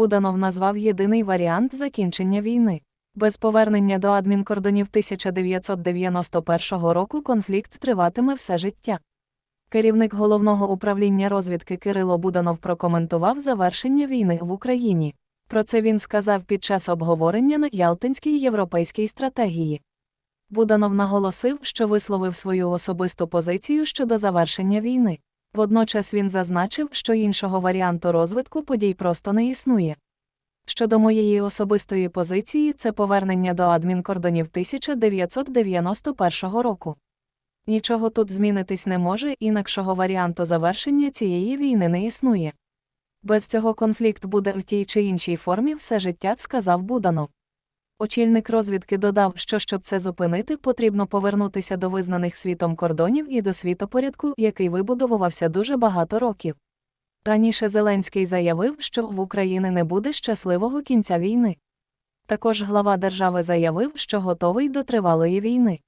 Буданов назвав єдиний варіант закінчення війни. Без повернення до адмінкордонів 1991 року конфлікт триватиме все життя. Керівник головного управління розвідки Кирило Буданов прокоментував завершення війни в Україні. Про це він сказав під час обговорення на Ялтинській європейській стратегії. Буданов наголосив, що висловив свою особисту позицію щодо завершення війни. Водночас він зазначив, що іншого варіанту розвитку подій просто не існує. Щодо моєї особистої позиції, це повернення до адмінкордонів 1991 року. Нічого тут змінитись не може, інакшого варіанту завершення цієї війни не існує. Без цього конфлікт буде у тій чи іншій формі все життя, сказав Буданов. Очільник розвідки додав, що щоб це зупинити, потрібно повернутися до визнаних світом кордонів і до світопорядку, який вибудовувався дуже багато років. Раніше Зеленський заявив, що в Україні не буде щасливого кінця війни. Також глава держави заявив, що готовий до тривалої війни.